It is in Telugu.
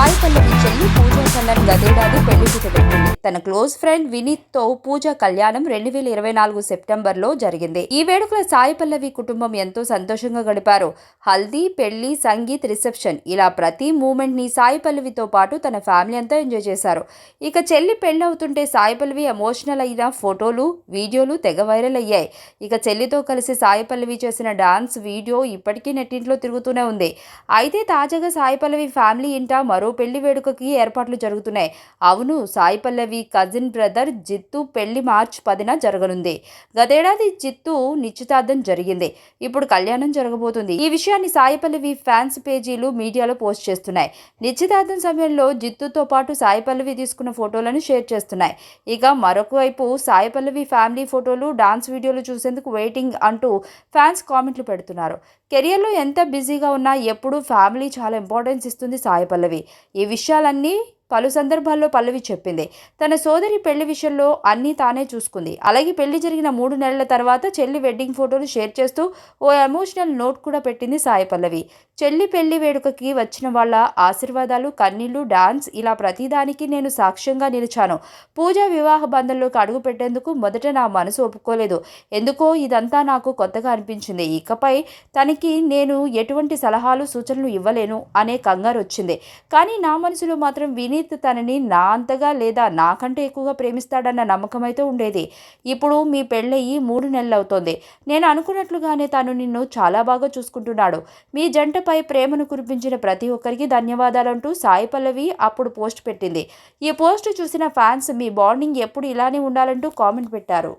సాయి పల్లవి చెల్లి పూజా కళ్యాణ్ గతేడాది పెళ్ళి పీట పెట్టింది తన క్లోజ్ ఫ్రెండ్ వినీత్తో పూజ కళ్యాణం రెండు వేల ఇరవై నాలుగు సెప్టెంబర్లో జరిగింది. ఈ వేడుకల సాయి పల్లవి కుటుంబం ఎంతో సంతోషంగా గడిపారు. హల్దీ పెళ్ళి సంగీత్ రిసెప్షన్ ఇలా ప్రతి మూమెంట్ని సాయి పల్లవితో పాటు తన ఫ్యామిలీ అంతా ఎంజాయ్ చేశారు. ఇక చెల్లి పెళ్ళవుతుంటే అవుతుంటే సాయి పల్లవి ఎమోషనల్ అయిన ఫోటోలు వీడియోలు తెగ వైరల్ అయ్యాయి. ఇక చెల్లితో కలిసి సాయి పల్లవి చేసిన డాన్స్ వీడియో ఇప్పటికీ నెట్టింట్లో తిరుగుతూనే ఉంది. అయితే తాజాగా సాయి పల్లవి ఫ్యామిలీ ఇంట మరో పెళ్ళి వేడుకకి ఏర్పాట్లు జరుగుతున్నాయి. అవును సాయి పల్లవి కజిన్ బ్రదర్ జిత్తు పెళ్ళి మార్చ్ పదిన జరగనుంది. గతేడాది జిత్తు నిశ్చితార్థం జరిగింది. ఇప్పుడు కళ్యాణం జరగబోతుంది. ఈ విషయాన్ని సాయిపల్లవి ఫ్యాన్స్ పేజీలు మీడియాలో పోస్ట్ చేస్తున్నాయి. నిశ్చితార్థం సమయంలో జిత్తుతో పాటు సాయిపల్లవి తీసుకున్న ఫోటోలను షేర్ చేస్తున్నాయి. ఇక మరొక వైపు సాయిపల్లవి ఫ్యామిలీ ఫోటోలు డాన్స్ వీడియోలు చూసేందుకు వెయిటింగ్ అంటూ ఫ్యాన్స్ కామెంట్లు పెడుతున్నారు. కెరియర్లో ఎంత బిజీగా ఉన్నా ఎప్పుడూ ఫ్యామిలీ చాలా ఇంపార్టెన్స్ ఇస్తుంది సాయిపల్లవి. ఈ విషయాలన్నీ పలు సందర్భాల్లో పల్లవి చెప్పింది. తన సోదరి పెళ్ళి విషయంలో అన్నీ తానే చూసుకుంది. అలాగే పెళ్ళి జరిగిన మూడు నెలల తర్వాత చెల్లి వెడ్డింగ్ ఫోటోలు షేర్ చేస్తూ ఓ ఎమోషనల్ నోట్ కూడా పెట్టింది సాయి పల్లవి. చెల్లి పెళ్ళి వేడుకకి వచ్చిన వాళ్ళ ఆశీర్వాదాలు కన్నీళ్ళు డాన్స్ ఇలా ప్రతిదానికి నేను సాక్ష్యంగా నిలిచాను. పూజా వివాహ బంధంలోకి అడుగు పెట్టేందుకు మొదట నా మనసు ఒప్పుకోలేదు. ఎందుకో ఇదంతా నాకు కొత్తగా అనిపించింది. ఇకపై తనకి నేను ఎటువంటి సలహాలు సూచనలు ఇవ్వలేను అనే కంగారు వచ్చింది కానీ నా మనసులో మాత్రం విని వినీత్ తనని నా అంతగా లేదా నాకంటే ఎక్కువగా ప్రేమిస్తాడన్న నమ్మకం అయితే ఉండేది. ఇప్పుడు మీ పెళ్ళయి మూడు నెలలు అవుతోంది నేను అనుకున్నట్లుగానే తను నిన్ను చాలా బాగా చూసుకుంటున్నాడు. మీ జంటపై ప్రేమను కురిపించిన ప్రతి ఒక్కరికి ధన్యవాదాలంటూ సాయి పల్లవి అప్పుడు పోస్ట్ పెట్టింది. ఈ పోస్ట్ చూసిన ఫ్యాన్స్ మీ బాండింగ్ ఎప్పుడు ఇలానే ఉండాలంటూ కామెంట్ పెట్టారు.